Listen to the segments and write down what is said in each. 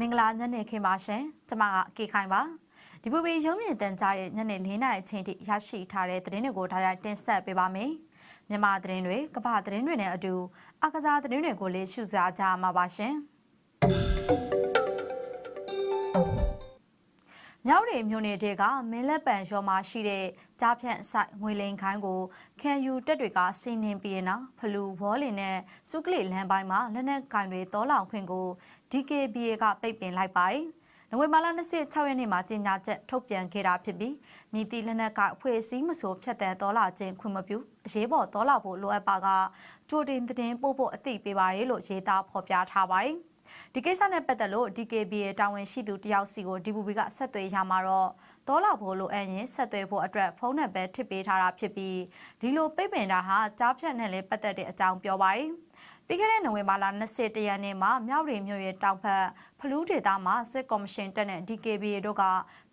မင်္ဂလာညနေခင်းပါရှင်ကျမကကေခိုင်ပါဒီပူပီရုံးမြင့်တန်ကြားရဲ့ညနေ၄နာရီအချိန်ထိရရှိထားတဲ့သတင်းတွေကိုဒါရိုက်တင်ဆက်ပေးပါမယ်မြန်မာသတင်းတွေကမ္ဘာသတင်းတွေနဲ့အတူအကစားသတင်းတွေကိုလည်းရှုစားကြမှာပါရှင် မြောက်ရီမြို့နယ်တွေကမင်းလက်ပံရောမှာရှိတဲ့ကြားဖြန့်ဆိုင်ငွေလိန်ခိုင်းကိုခံယူတက်တွေကစီးနှင်းပြီးတဲ့နောက်ဖလူဝေါလင်နဲ့စုကလစ်လမ်းပိုင်းမှာလက်နက်ကင်တွေတောလောင်ခွင့်ကို DKBA ကပိတ်ပင်လိုက်ပါတယ်။နိုဝင်ဘာလ26ရက်နေ့မှာကြေညာချက်ထုတ်ပြန်ခဲ့တာဖြစ်ပြီးမြည်တီလက်နက်ကအဖွဲ့အစည်းမဆိုဖြတ်တန်းတော်လာခြင်းခွင့်မပြုအရေးပေါ်တော်လာဖို့လိုအပ်ပါကကြိုတင်သတင်းပို့ဖို့အသိပေးပါတယ်လို့ရေးသားဖော်ပြထားပါတယ်။ ဒီကိစ္စနဲ့ပတ်သက်လို့ DKBA တာဝန်ရှိသူတယောက်စီကို DPB ကဆက်သွယ်ရမှာတော့တော်လာဖို့လိုအပ်ရင်ဆက်သွယ်ဖို့အတွက်ဖုန်းနံပါတ်ထစ်ပေးထားတာဖြစ်ပြီးဒီလိုပိတ်ပင်တာဟာကြားဖြတ်နဲ့လည်းပတ်သက်တဲ့အကြောင်းပြောပါတယ်။ပြီးခဲ့တဲ့နိုဝင်ဘာလ21ရက်နေ့မှာမြောက်ရီမြို့ရဲ့တောင်ဘက်ဖလူးဒေသမှာစစ်ကော်မရှင်တပ်နဲ့ DKBA တို့က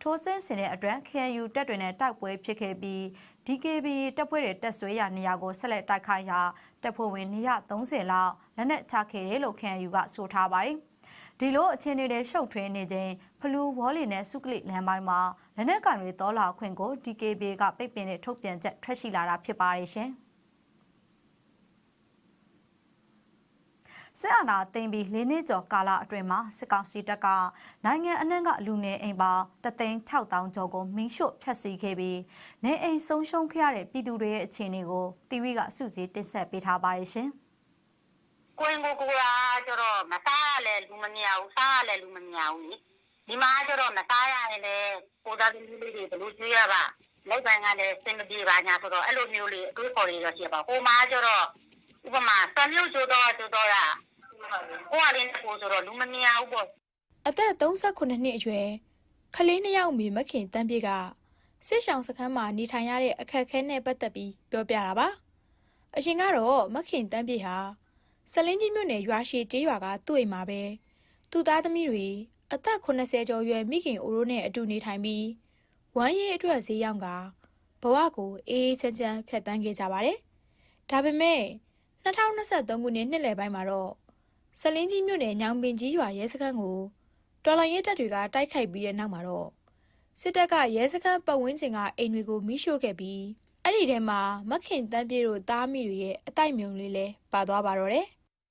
ထိုးဆင်းစင်တဲ့အတွက် KNU တပ်တွေနဲ့တိုက်ပွဲဖြစ်ခဲ့ပြီး DKBA တပ်ဖွဲ့တွေတက်ဆွဲရာနေရာကိုဆက်လက်တိုက်ခိုက်ရာ တပ်ဖွဲ့ဝင်230လောက်လက်နက်ချခဲ့တယ်လို့ KNU ကဆိုထားပါတယ်။ဒီလိုအခြေအနေတွေရှုပ်ထွေးနေခြင်းဖလူဝေါလီနဲ့စုကလစ်လမ်းပိုင်းမှာလက်နက်ကင်တွေတောလာခွင့်ကို DKBA ကပိတ်ပင်တဲ့ထုတ်ပြန်ချက်ထွက်ရှိလာတာဖြစ်ပါတယ်ရှင်။ စစ်အာဏာသိမ်းပြီး၄နှစ်ကျော်ကာလအတွင်းမှာစစ်ကောင်စီတပ်ကနိုင်ငံအနှံ့ကလူနေအိမ်ပေါင်း36000ကျော်ကိုမင်းရှို့ဖျက်ဆီးခဲ့ပြီးနေအိမ်ဆုံးရှုံးခဲ့ရတဲ့ပြည်သူတွေရဲ့အခြေအနေကိုတီဗီကစုစည်းတင်ဆက်ပေးထားပါတယ်ရှင်။ကိုင်ကိုကိုရာကျတော့မစားရလဲလူမမြဘူးစားရလဲလူမမြဘူးနိဒီမှာကျတော့မစားရရင်လည်းကိုသားသမီးလေးတွေဘယ်လိုကျွေးရပါလိုက်ပိုင်းကလည်းစင်မပြေပါညာဆိုတော့အဲ့လိုမျိုးလေးအတွေးခေါ်တွေတော့ရှိပါဟိုမှာကျတော့ ဥပမာစံမျိုးကျတော့ကျတော့ရကိုကလည်းကိုဆိုတော့လူမမြဘူးပေါ့အသက်38နှစ်အရွယ်ခလေးနှစ်ယောက်မိမခင်တန်းပြေကစစ်ဆောင်စခန်းမှာနေထိုင်ရတဲ့အခက်အခဲနဲ့ပတ်သက်ပြီးပြောပြတာပါအရှင်ကတော့မခင်တန်းပြေဟာဆလင်းကြီးမြို့နယ်ရွာရှိကျေးရွာကသူ့အိမ်မှာပဲသူ့သားသမီးတွေအသက်80ကျော်ရွယ်မိခင်အိုရိုးနဲ့အတူနေထိုင်ပြီးဝမ်းရေးအတွက်ဈေးရောက်ကဘဝကိုအေးအေးချမ်းချမ်းဖြတ်တန်းခဲ့ကြပါတယ်ဒါပေမဲ့ 2023ခုနှစ်နှစ်လယ်ပိုင်းမှာတော့ဆလင်းကြီးမြို့နယ်ညောင်ပင်ကြီးရွာရဲစခန်းကိုတော်လိုင်းရဲတပ်တွေကတိုက်ခိုက်ပြီးတဲ့နောက်မှာတော့စစ်တပ်ကရဲစခန်းပတ်ဝန်းကျင်ကအိမ်တွေကိုမိရှို့ခဲ့ပြီးအဲ့ဒီထဲမှာမခင်တန်းပြေတို့သားမိတွေရဲ့အတိုက်မြုံလေးလည်းပါသွားပါတော့တယ်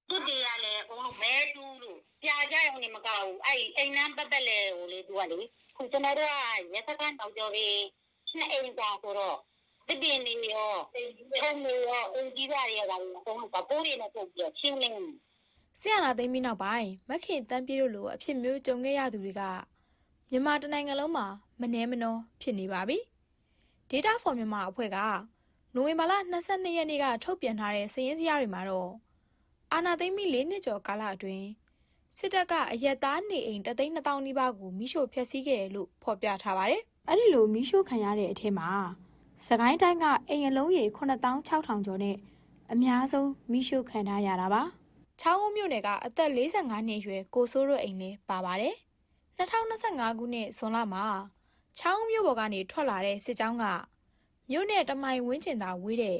သူတေရလဲအကုန်လုံးမဲတူးလို့ပြာကြရုံနဲ့မကောက်ဘူးအဲ့အိမ်နန်းပတ်သက်လဲဟိုလေသူကလေခုကျွန်တော်တို့ကရဲစခန်းတောက်ကြော်ပြီးနှစ်အိမ်ကွာဆိုတော့ တပင်းနေရောထုံးနေရောအင်ကြီးပါတွေရောအကုန်လုံးကပိုးတွေနဲ့ပုတ်ပြီးရှင်းလင်းဆရာနာသိမ်းပြီးနောက်ပိုင်းမခင်တန်းပြေတို့လိုအဖြစ်မျိုးကြုံခဲ့ရသူတွေကမြန်မာတနိုင်ငံလုံးမှာမနှဲမနှောဖြစ်နေပါပြီ Data for မြန်မာအဖွဲ့ကနိုဝင်ဘာလ22ရက်နေ့ကထုတ်ပြန်ထားတဲ့စာရင်းစရာတွေမှာတော့အာနာသိမ်းပြီး၄နှစ်ကျော်ကာလအတွင်းစစ်တပ်ကအရက်သားနေအိမ်တသိန်း2000နီးပါးကိုမိရှို့ဖျက်ဆီးခဲ့တယ်လို့ဖော်ပြထားပါတယ်။အဲ့ဒီလိုမိရှို့ခံရတဲ့အထက်မှာ စကိုင်းတိုင်းကအိမ်အလုံးရေ9600ကျော်နဲ့အများဆုံးမိရှို့ခံထားရတာပါ။ချောင်းဦးမြို့နယ်ကအသက်45နှစ်အရွယ်ကိုစိုးတို့အိမ်လည်းပါပါတယ်။2025ခုနှစ်ဇွန်လမှာချောင်းဦးမြို့ပေါ်ကနေထွက်လာတဲ့စစ်ကြောင်းကမြို့နယ်တမိုင်ဝင်းကျင်သာဝေးတဲ့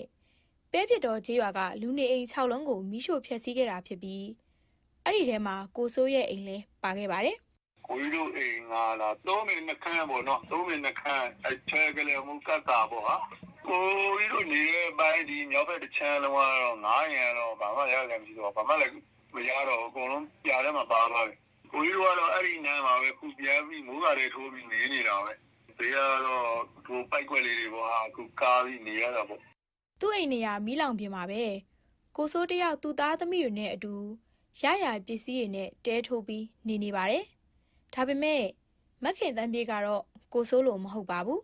ပဲဖြစ်တော်ကျေးရွာကလူနေအိမ်6လုံးကိုမိရှို့ဖျက်ဆီးခဲ့တာဖြစ်ပြီးအဲ့ဒီထဲမှာကိုစိုးရဲ့အိမ်လည်းပါခဲ့ပါတယ် ကိုကြီးတို့အိမ်ငါလာသုံးမိနစ်ခန့်ပေါ့နော်သုံးမိနစ်ခန့်အချဲကလေးမူကတ်တာပေါ့ဟာကိုကြီးတို့နေတဲ့ဘိုင်းဒီမြောက်ဘက်တစ်ချမ်းလုံးကတော့900တော့ဘာမှရလည်းမရှိတော့ဘာမှလည်းမရတော့အကုန်လုံးပြာထဲမှာပါသွားတယ်ကိုကြီးတို့ကတော့အဲ့ဒီနန်းမှာပဲခုပြန်ပြီးမိုးကလေးထိုးပြီးနေနေတာပဲဒီကတော့ကိုပိုက်ွက်လေးတွေပေါ့ဟာခုကားပြီးနေရတာပေါ့။သူ့အိမ်နေရာမီးလောင်ပြင်မှာပဲကိုစိုးတယောက်သူ့သားသမီးတွေနဲ့အတူရရပစ္စည်းတွေနဲ့တဲထိုးပြီးနေနေပါတယ်။ ဒါပေမဲ့မခင်တန်းပြေကတော့ကိုစိုးလိုမဟုတ်ပါဘူး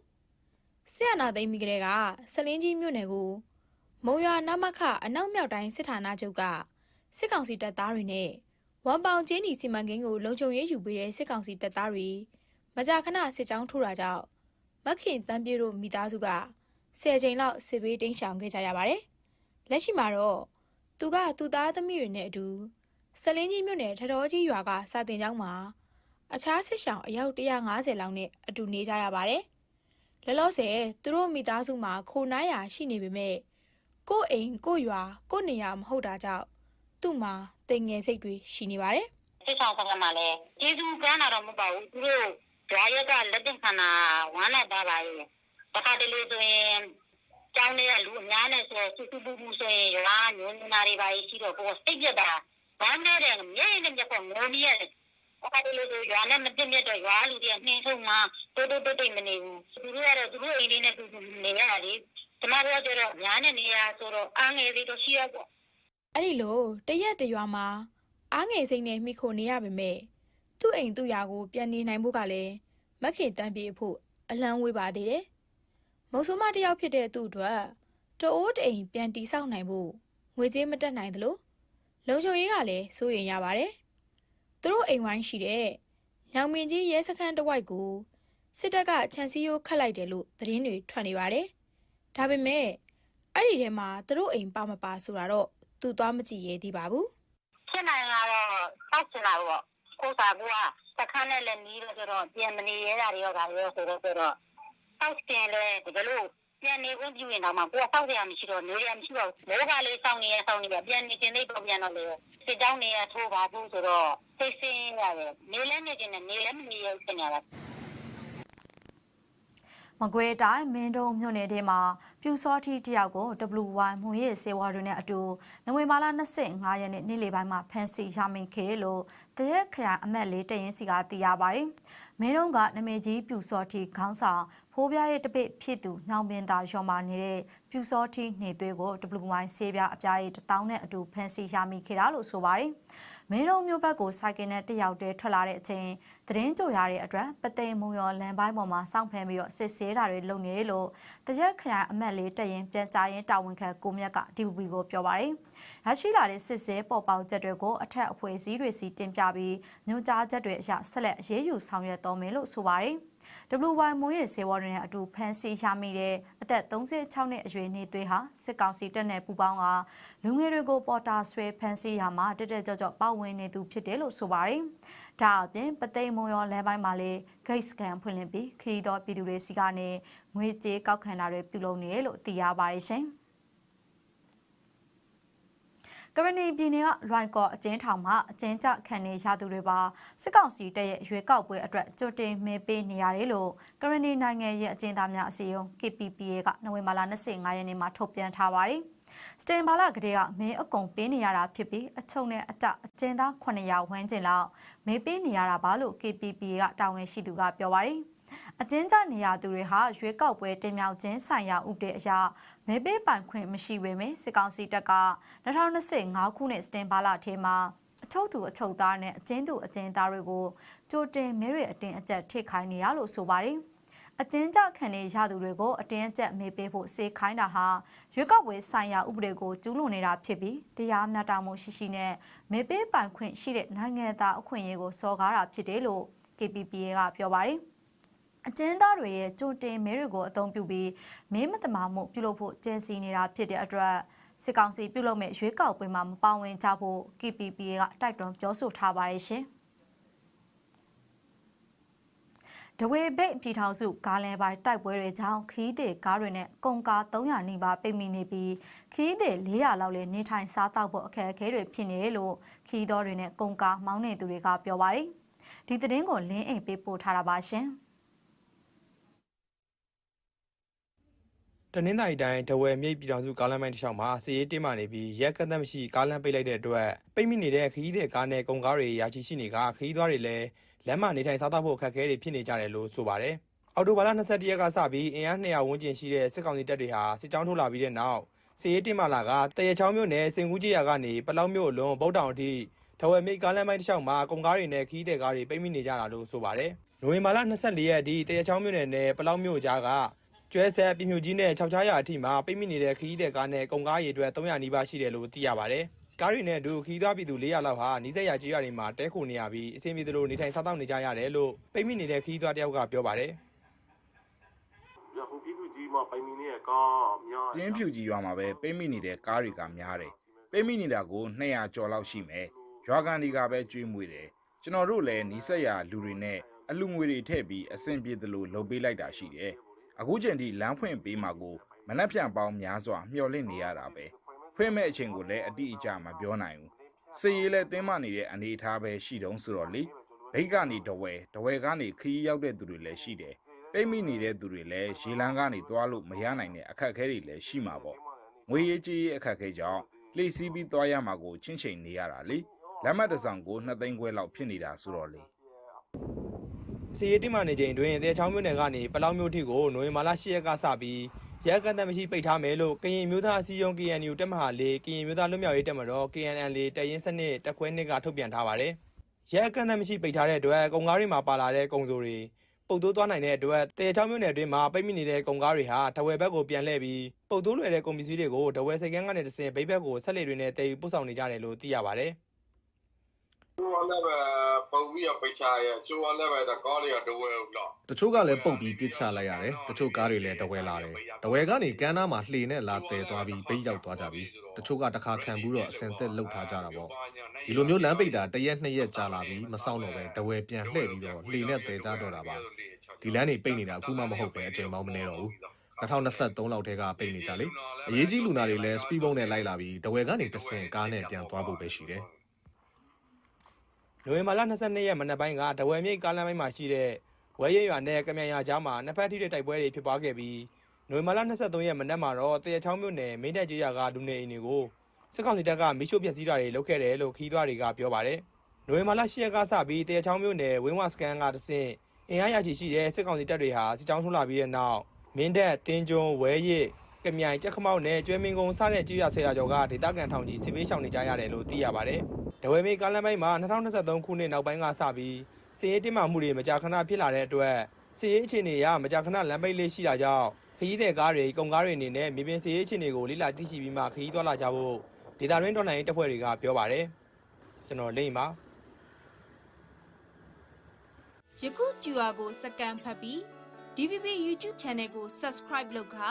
။ဆရာနာသိမ်းပြီးကလေးကစလင်းကြီးမြို့နယ်ကိုမုံရွာနမခအနောက်မြောက်တိုင်းစစ်ဌာနချုပ်ကစစ်ကောင်စီတပ်သားတွေနဲ့ဝမ်ပောင်ကျင်းနီစီမံကိန်းကိုလုံခြုံရေးယူပေးတဲ့စစ်ကောင်စီတပ်သားတွေမကြာခဏစစ်ကြောင်းထိုးတာကြောင့်မခင်တန်းပြေတို့မိသားစုက10ချိန်လောက်စစ်ဘေးတင်းရှောင်ခဲ့ကြရပါတယ်။လက်ရှိမှာတော့သူကသူ့သားသမီးတွေနဲ့အတူစလင်းကြီးမြို့နယ်ထတော်ကြီးရွာကစာတင်ကျောင်းမှာ အခြားစစ်ရှောင်အယောက်150လောက်နဲ့အတူနေကြရပါတယ်။လောလောဆယ်သူတို့မိသားစုမှာခိုနားရာရှိနေပေမဲ့ကိုယ့်အိမ်ကိုယ့်ရွာကိုယ့်နေရာမဟုတ်တာကြောင့်သူ့မှာတိမ်ငယ်စိတ်တွေရှိနေပါတယ်။စစ်ဆောင်ဆောင်မှာလဲကျေးဇူးကမ်းတာတော့မဟုတ်ပါဘူးသူတို့ဓာရက်ကလက်တင်ခန္ဓာဝမ်းနဲ့ပါပါရဲ့တခါတလေဆိုရင်ကျောင်းထဲကလူအများနဲ့ဆိုစူစူပူပူဆိုရင်ရွာညနေနာတွေပါရှိတော့ကိုယ်စိတ်ပြတ်တာဝမ်းနဲ့တဲ့မျက်ရည်နဲ့မျက်ပေါ်ငိုနေရတယ် တခါတလေဆိုရွာနဲ့မတင်မြတ်တော့ရွာလူတွေကနှင်းဆုံးမှတိုးတိုးတိတ်တိတ်မနေဘူးသူတို့ကတော့သူတို့အိမ်လေးနဲ့သူနေရတာလေကျမတို့ကကျတော့ညာနဲ့နေရဆိုတော့အားငယ်သေးတော့ရှိရပေါ့အဲ့ဒီလိုတရက်တရွာမှာအားငယ်စိမ့်နဲ့မိခိုနေရပါမယ်သူ့အိမ်သူ့ယာကိုပြန်နေနိုင်ဖို့ကလည်းမက်ခင်တန်းပြေဖို့အလံဝေးပါသေးတယ်မုံဆိုးမတစ်ယောက်ဖြစ်တဲ့သူ့အတွက်တအိုးတအိမ်ပြန်တီဆောက်နိုင်ဖို့ငွေကြေးမတက်နိုင်သလိုလုံခြုံရေးကလည်းစိုးရင်ရပါတယ် သူတို့အိမ်ဝိုင်းရှိတဲ့ညောင်မင်းကြီးရဲစခန်းတစ်ဝိုက်ကိုစစ်တပ်ကခြံစည်းရိုးခတ်လိုက်တယ်လို့သတင်းတွေထွက်နေပါတယ်ဒါပေမဲ့အဲ့ဒီထဲမှာသူတို့အိမ်ပါမပါဆိုတာတော့သူသွားမကြည့်ရဲသေးပါဘူးဖြစ်နိုင်လာတော့တောက်ချင်တာပေါ့ကိုယ်စာကစခန်းနဲ့လည်းနီးတော့ကျတော့ပြန်မနေရတာတွေရောဒါတွေရောဆိုတော့ကျတော့တောက်ချင်လဲတကယ်လို့ ပြန်နေခွင့်ပြုရင်တော့မှကိုယ်ဆောက်ရမရှိတော့နေရမရှိတော့မိုးကလေးစောင်းနေရစောင်းနေပြပြန်နေတင်နေတော့ပြန်တော့လေစစ်ကြောင်းနေရထိုးပါဘူးဆိုတော့စိတ်ဆင်းရတယ်နေလဲနေတင်နေနေလဲမနေရဘူးဖြစ်နေတာမကွေးတိုင်းမင်းတုံမြို့နယ်ထဲမှာပြူစောတိတယောက်ကို WY မွန်ရည်စေဝါတွေနဲ့အတူနိုဝင်ဘာလ25ရက်နေ့နေ့လယ်ပိုင်းမှာဖမ်းဆီးရမိခဲ့တယ်လို့တရက်ခရိုင်အမတ်လေးတရင်စီကသိရပါတယ်။မင်းတုံကနမေကြီးပြူစောတိခေါင်းဆောင်ဖိုးပြားရဲ့တပည့်ဖြစ်သူညောင်ပင်သာရော်မာနေတဲ့ပြူစောတိနေသွေးကို WY ဆေးပြားအပြားရဲ့တထောင်နဲ့အတူဖမ်းဆီးရမိခဲ့တာလို့ဆိုပါတယ်။မင်းတုံမြို့ဘက်ကိုစိုက်ကင်နဲ့တယောက်တည်းထွက်လာတဲ့အချိန်သတင်းကြိုရတဲ့အတွက်ပသိမ်မုံရောလမ်းပိုင်းပေါ်မှာစောင့်ဖမ်းပြီးတော့စစ်ဆေးတာတွေလုပ်နေတယ်လို့တရက်ခရိုင်အမတ်လေးတရင်ပြန်ကြားရင်တာဝန်ခံကိုမြတ်က DVB ကိုပြောပါတယ်။ရရှိလာတဲ့စစ်ဆေးပေါ်ပေါက်ချက်တွေကိုအထက်အဖွဲ့အစည်းတွေစီတင်ပြပြီးညွှန်ကြားချက်တွေအရဆက်လက်အရေးယူဆောင်ရွက်တော်မယ်လို့ဆိုပါတယ်။ WY မိုးရဲ့စေဝါတွေနဲ့အတူဖမ်းဆီးရမိတဲ့အသက်36နှစ်အရွယ်နေသွေးဟာစစ်ကောင်စီတပ်နဲ့ပူးပေါင်းကလူငယ်တွေကိုပေါ်တာဆွဲဖမ်းဆီးရမှာတက်တက်ကြော့ကြော့ပေါဝင်နေသူဖြစ်တယ်လို့ဆိုပါတယ်။ဒါအပြင်ပသိမ်မုံရောလမ်းပိုင်းမှာလည်း gate scan ဖွင့်လှစ်ပြီးခရီးတော်ပြည်သူတွေစီကနေငွေကြေးကောက်ခံတာတွေပြုလုပ်နေတယ်လို့သိရပါတယ်ရှင်။ ကရဏီပြည်နယ်ကလွိုင်ကော်အကျဉ်းထောင်မှာအကျဉ်းချခံနေရသူတွေပါစစ်ကောင်စီတပ်ရဲ့ရွေးကောက်ပွဲအတွက်ကြိုတင်မဲပေးနေရတယ်လို့ကရဏီနိုင်ငံရဲ့အကျဉ်းသားများအစည်းအရုံး KPPA ကနိုဝင်ဘာလ25ရက်နေ့မှာထုတ်ပြန်ထားပါတယ်။စတင်ဘာလကတည်းကမဲအကုံပေးနေရတာဖြစ်ပြီးအချုံနဲ့အတအကျဉ်းသား900ဝန်းကျင်လောက်မဲပေးနေရတာပါလို့ KPPA ကတာဝန်ရှိသူကပြောပါတယ်။အကျဉ်းချနေရသူတွေဟာရွေးကောက်ပွဲတင်မြှောက်ခြင်းဆိုင်ရာဥပဒေအရ မဲပေးပိုင်ခွင့်မရှိပေမဲ့စစ်ကောင်စီတပ်က2025ခုနှစ်စတင်ဘာလထဲမှာအချုပ်သူအချုပ်သားနဲ့အကျဉ်းသူအကျဉ်းသားတွေကိုကြိုတင်မဲတွေအတင်းအကျပ်ထိခိုင်းနေရလို့ဆိုပါတယ်အကျဉ်းချခံနေရသူတွေကိုအတင်းအကျပ်မေးပေးဖို့စေခိုင်းတာဟာရွေးကောက်ပွဲဆိုင်ရာဥပဒေကိုကျူးလွန်နေတာဖြစ်ပြီးတရားမျှတမှုရှိရှိနဲ့မေးပေးပိုင်ခွင့်ရှိတဲ့နိုင်ငံသားအခွင့်အရေးကိုစော်ကားတာဖြစ်တယ်လို့ KPPA ကပြောပါတယ် အကျဉ်းသားတွေရဲ့ကြိုတင်မဲတွေကိုအသုံးပြုပြီးမဲမတမာမှုပြုလုပ်ဖို့ကြံစီနေတာဖြစ်တဲ့အတွက်စစ်ကောင်စီပြုလုပ်မဲ့ရွေးကောက်ပွဲမှာမပါဝင်ကြဖို့ KPPA ကတိုက်တွန်းပြောဆိုထားပါတယ်ရှင်။ဒဝေဘိတ်ပြည်ထောင်စုကားလန်ပိုင်းတိုက်ပွဲတွေကြောင့်ခီးတဲ့ကားတွေနဲ့ကုန်ကား300နီးပါးပိတ်မိနေပြီးခီးတဲ့400လောက်လည်းနေထိုင်စားတောက်ဖို့အခက်အခဲတွေဖြစ်နေတယ်လို့ခီးတော်တွေနဲ့ကုန်ကားမောင်းနေသူတွေကပြောပါတယ်။ဒီသတင်းကိုလင်းအိမ်ပေးပို့ထားတာပါရှင်။ တနင်္သာရီတိုင်းဒဝယ်မြိတ်ပြည်တော်စုကားလမ်းပိုင်းတစ်လျှောက်မှာစီးရေးတင်းမာနေပြီးရက်ကတ်သက်မရှိကားလမ်းပိတ်လိုက်တဲ့အတွက်ပိတ်မိနေတဲ့ခရီးသည်ကားနဲ့ကုန်ကားတွေရာချီရှိနေကခရီးသွားတွေလည်းလမ်းမနေထိုင်စားသောက်ဖို့အခက်အခဲတွေဖြစ်နေကြတယ်လို့ဆိုပါတယ်။အော်တိုဘာလ22ရက်ကစပြီးအင်အား200ဝန်းကျင်ရှိတဲ့စစ်ကောင်စီတပ်တွေဟာစစ်ကြောင်းထိုးလာပြီးတဲ့နောက်စီးရေးတင်းမာလာကတရချောင်းမြို့နယ်စင်ကူးကြီးရွာကနေပလောက်မြို့အလွန်ဗုတ်တောင်အထိဒဝယ်မြိတ်ကားလမ်းပိုင်းတစ်လျှောက်မှာကုန်ကားတွေနဲ့ခရီးသည်ကားတွေပိတ်မိနေကြတာလို့ဆိုပါတယ်။နိုဝင်ဘာလ24ရက်အထိတရချောင်းမြို့နယ်နဲ့ပလောက်မြို့ကြားက ကျွဲဆက်ပြမြူကြီးနဲ့6ချားရအထိမှာပိတ်မိနေတဲ့ခရီးတဲ့ကားနဲ့ကုန်ကားရေအတွက်300နီးပါးရှိတယ်လို့သိရပါတယ်။ကားတွေနဲ့အတူခီးသွားပြည်သူ400လောက်ဟာနီးစက်ရကြီးရွာတွေမှာတဲခိုနေရပြီးအဆင်ပြေသလိုနေထိုင်စားသောက်နေကြရတယ်လို့ပိတ်မိနေတဲ့ခီးသွားတယောက်ကပြောပါတယ်ရဟိုပြည်သူကြီးမှာပိုင်မီနေကားများပြင်းဖြူကြီးရွာမှာပဲပိတ်မိနေတဲ့ကားတွေကများတယ်ပိတ်မိနေတာကို200ကျော်လောက်ရှိမယ်ရွာကန်တွေကပဲကျွေးမွေးတယ်ကျွန်တော်တို့လည်းနီးစက်ရလူတွေနဲ့အလူငွေတွေထည့်ပြီးအဆင်ပြေသလိုလုပ်ပေးလိုက်တာရှိတယ် အခုချိန်ထိလမ်းဖွင့်ပေးမှာကိုမနှက်ဖြန့်ပေါင်းများစွာမျှော်လင့်နေရတာပဲဖွင့်မဲ့အချိန်ကိုလည်းအတိအကျမပြောနိုင်ဘူးစေရီလည်းတင်းမနေတဲ့အနေအထားပဲရှိတုံးဆိုတော့လေဘိတ်ကနေတဝဲတဝဲကနေခီးရောက်တဲ့သူတွေလည်းရှိတယ်ပိတ်မိနေတဲ့သူတွေလည်းရေလန်းကနေသွားလို့မရနိုင်တဲ့အခက်အခဲတွေလည်းရှိမှာပေါ့ငွေရေးကြေးရေးအခက်အခဲကြောင့်လှိစီးပြီးသွားရမှာကိုချင်းချိန်နေရတာလေလက်မှတ်တစ်စောင်ကို2သိန်းခွဲလောက်ဖြစ်နေတာဆိုတော့လေ စီရေးတင်မာနေချိန်တွင်တဲချောင်းမြို့နယ်ကနေပလောင်မြို့ထိကိုနိုဝင်ဘာလ10ရက်ကစပြီးရဲကန့်တမရှိပိတ်ထားမယ်လို့ကရင်မျိုးသားအစည်းအရုံး KNU တက်မဟာလေးကရင်မျိုးသားလွတ်မြောက်ရေးတက်မတော် KNL တပ်ရင်းစနစ်တက်ခွဲနှစ်ကထုတ်ပြန်ထားပါတယ်။ရဲကန့်တမရှိပိတ်ထားတဲ့အတွက်ကုန်ကားတွေမှာပါလာတဲ့ကုန်စုတွေပုတ်တိုးသွားနိုင်တဲ့အတွက်တဲချောင်းမြို့နယ်အတွင်းမှာပိတ်မိနေတဲ့ကုန်ကားတွေဟာတဝယ်ဘက်ကိုပြန်လှည့်ပြီးပုတ်တိုးလွယ်တဲ့ကုန်ပစ္စည်းတွေကိုတဝယ်စိတ်ကန်းကနေတစ်စင်ဘိတ်ဘက်ကိုဆက်လက်တွေနဲ့တည်ယူပို့ဆောင်နေကြတယ်လို့သိရပါတယ်။ ကျိုးလည်းပဲပုံပြီးတော့ပိတ်ချရဲကျိုးလည်းပဲတကောလေးတော့ဝဲဦးတော့တချို့ကလည်းပုတ်ပြီးပြစ်ချလိုက်ရတယ်တချို့ကားတွေလည်းတဝဲလာတယ်တဝဲကနေကမ်းနားမှာလှေနဲ့လာတဲသွားပြီးပိတ်ရောက်သွားကြပြီတချို့ကတစ်ခါခံဘူးတော့အစင်သက်လှုပ်ထားကြတာပေါ့ဒီလိုမျိုးလမ်းပိတ်တာတစ်ရက်နှစ်ရက်ကြာလာပြီးမဆောင်တော့ပဲတဝဲပြန်လှည့်ပြီးတော့လှေနဲ့တဲကြတော့တာပါဒီလမ်းနေပိတ်နေတာအခုမှမဟုတ်ပဲအချိန်ပေါင်းမနေတော့ဘူး2023လောက်ထဲကပိတ်နေကြလေအရေးကြီးလူနာတွေလည်းစပီးဘုံနဲ့လိုက်လာပြီးတဝဲကနေတဆင်ကားနဲ့ပြန်သွားဖို့ပဲရှိတယ် နိုဝင်ဘာလ22ရက်မနက်ပိုင်းကတဝယ်မြိတ်ကားလမ်းပိုင်းမှာရှိတဲ့ဝဲရဲရွာနဲ့ကမြန်ရွာကြားမှာနှစ်ဖက်ထိတဲ့တိုက်ပွဲတွေဖြစ်ပွားခဲ့ပြီးနိုဝင်ဘာလ23ရက်မနက်မှာတော့တရချောင်းမြို့နယ်မင်းတပ်ကျေးရွာကလူနေအိမ်တွေကိုစစ်ကောင်စီတပ်ကမိရှို့ပျက်စီးတာတွေလုပ်ခဲ့တယ်လို့ခီးသွွားတွေကပြောပါတယ်။နိုဝင်ဘာလ10ရက်ကစပြီးတရချောင်းမြို့နယ်ဝင်းဝစကန်ကတဆင့်အင်အားရရှိရှိတဲ့စစ်ကောင်စီတပ်တွေဟာစစ်ကြောင်းထိုးလာပြီးတဲ့နောက်မင်းတပ်တင်းကျွန်းဝဲရစ် ကမြိုင်ကြက်ခမောက်နဲ့ကျွဲမင်းကုန်းစတဲ့ကြေးရွာဆယ်ရာကျော်ကဒေသခံထောင်ကြီးစစ်ပေးရှောင်နေကြရတယ်လို့သိရပါတယ်။ဒဝဲမေကားလမ်းပိုင်းမှာ2023ခုနှစ်နောက်ပိုင်းကစပြီးစီးရေးတင်မှမှုတွေမကြာခဏဖြစ်လာတဲ့အတွက်စီးရေးအခြေအနေအရမကြာခဏလမ်းပိတ်လေးရှိတာကြောင့်ခရီးသည်ကားတွေကုန်ကားတွေအနေနဲ့မြေပြင်စီးရေးအခြေအနေကိုလေ့လာသိရှိပြီးမှခရီးသွားလာကြဖို့ဒေတာရင်းတော်နိုင်ရေးတပ်ဖွဲ့တွေကပြောပါတယ်။ကျွန်တော်လိမ့်ပါယခု QR ကိုစကန်ဖတ်ပြီး DVB YouTube Channel ကို Subscribe လုပ်ခါ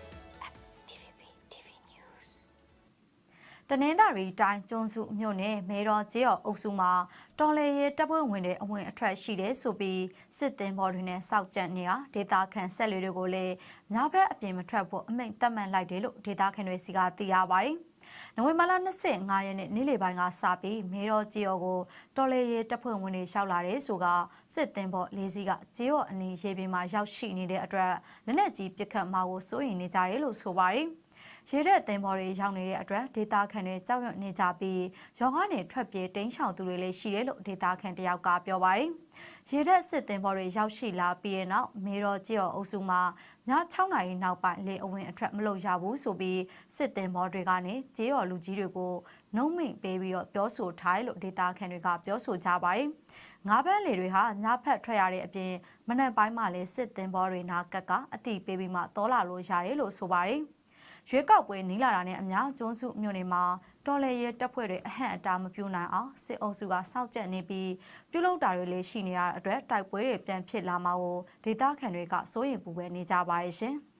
တနင်္သာရီတိုင်းကျွန်းစုမြို့နယ်မေတော်ကျေးော်အုပ်စုမှာတော်လေရဲတပ်ဖွဲ့ဝင်တွေအဝင်အထွက်ရှိတယ်ဆိုပြီးစစ်တင်ဘော်တွေနဲ့စောက်ကြက်နေတာဒေတာခန်ဆက်လေတွေကိုလည်းညဘက်အပြင်မထွက်ဖို့အမိန့်သက်မှတ်လိုက်တယ်လို့ဒေတာခန်တွေစီကသိရပါတယ်။နိုဝင်ဘာလ25ရက်နေ့နေ့လယ်ပိုင်းကစပြီးမေတော်ကျေးော်ကိုတော်လေရဲတပ်ဖွဲ့ဝင်တွေရှောက်လာတယ်ဆိုကစစ်တင်ဘော်လေးစီးကကျေးော်အနီးရေပြင်မှာရောက်ရှိနေတဲ့အတွက်လက်နက်ကြီးပစ်ခတ်မှာကိုစိုးရိမ်နေကြတယ်လို့ဆိုပါတယ်။ ရေတဲ့သင်္ဘောတွေရောက်နေတဲ့အတွက်ဒေတာခန်တွေကြောက်ရွံ့နေကြပြီးရောကနေထွက်ပြေးတိမ်းရှောင်သူတွေလည်းရှိတယ်လို့ဒေတာခန်တယောက်ကပြောပါတယ်။ရေတဲ့စစ်သင်္ဘောတွေရောက်ရှိလာပြီးတဲ့နောက်မေတော်ကျေော်အုပ်စုမှာည6နာရီနောက်ပိုင်းလေအဝင်အထွက်မလုပ်ရဘူးဆိုပြီးစစ်သင်္ဘောတွေကနေကျေးော်လူကြီးတွေကိုနှုံးမိန်ပေးပြီးတော့ပြောဆိုထားတယ်လို့ဒေတာခန်တွေကပြောဆိုကြပါတယ်။ငါးပန်းလေတွေဟာညဖက်ထွက်ရတဲ့အပြင်မနက်ပိုင်းမှာလည်းစစ်သင်္ဘောတွေနာကတ်ကအတိပေးပြီးမှတောလာလို့ရတယ်လို့ဆိုပါတယ်။ ရွေးကောက်ပွဲနီးလာတာနဲ့အမျှကျွန်းစုမြို့နယ်မှာတော်လေရဲတပ်ဖွဲ့တွေအဟန့်အတားမပြုနိုင်အောင်စစ်အုပ်စုကစောင့်ကြပ်နေပြီးပြုလုပ်တာတွေလည်းရှိနေရတဲ့အတွက်တိုက်ပွဲတွေပြန်ဖြစ်လာမှာကိုဒေသခံတွေကစိုးရိမ်ပူပန်နေကြပါရဲ့ရှင်။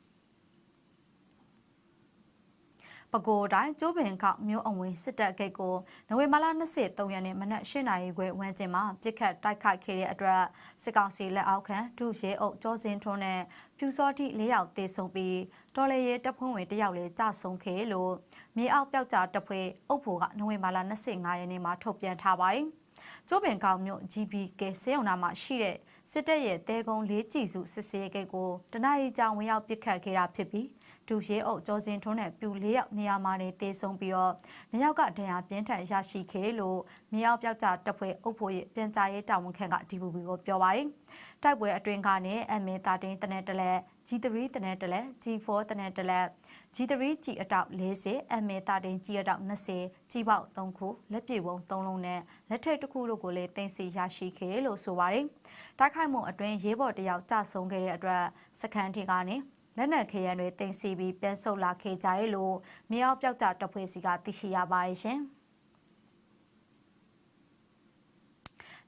ပဲခူးတိုင်းကျိုးပင်ခောက်မြို့အဝင်စစ်တပ်ဂိတ်ကိုနိုဝင်ဘာလ23ရက်နေ့မနက်8:00နာရီခွဲဝန်းကျင်မှာပြစ်ခတ်တိုက်ခိုက်ခဲ့တဲ့အတွက်စစ်ကောင်စီလက်အောက်ခံဒုရဲအုပ်ကျော်စင်ထွန်းနဲ့ပြူစောတိ၄ယောက်သေဆုံးပြီး တော်လေရဲတပ်ဖွဲ့ဝင်တယောက်လည်းကြဆုံးခဲ့လို့မြေအောက်ပျောက်ကြားတပ်ဖွဲ့အုပ်ဖို့ကနိုဝင်ဘာလ25ရက်နေ့မှာထုတ်ပြန်ထားပါတယ်။ကျိုးပင်ကောင်မြို့ GBK စေယုံနာမှာရှိတဲ့စစ်တပ်ရဲ့တဲကုန်းလေးကြည်စုစစ်စေးဂိတ်ကိုတနအီကြောင်ဝင်ရောက်ပစ်ခတ်ခဲ့တာဖြစ်ပြီး ဒူရဲအုပ်ကျော်စင်ထွန်းနဲ့ပြူ၄ယောက်နေရာမှာနေတေဆုံးပြီးတော့နှစ်ယောက်ကဒဏ်ရာပြင်းထန်ရရှိခဲ့တယ်လို့မြေအောက်ပြောက်ကြတပ်ဖွဲ့အုပ်ဖို့ရဲ့ပြန်ကြားရေးတာဝန်ခံက DVB ကိုပြောပါတယ်။တိုက်ပွဲအတွင်းကနေ MA13 တနက်တလက် G3 တနက်တလက် G4 တနက်တလက် G3 G အတောက်40 MA13 G အတောက်20 G ပေါက်3ခုလက်ပြေပုံ3လုံးနဲ့လက်ထက်တစ်ခုတို့ကိုလည်းတင်စီရရှိခဲ့တယ်လို့ဆိုပါတယ်။တိုက်ခိုက်မှုအတွင်းရေးဘော်တယောက်ကြဆုံးခဲ့တဲ့အတွက်စခန်းထိကနေ လက်နက်ခဲယံတွေတင်စီပြီးပြန်ဆုတ်လာခဲ့ကြတယ်လို့မြေအောက်ပြောက်ကြတပ်ဖွဲ့စီကသိရှိရပါတယ်ရှင်။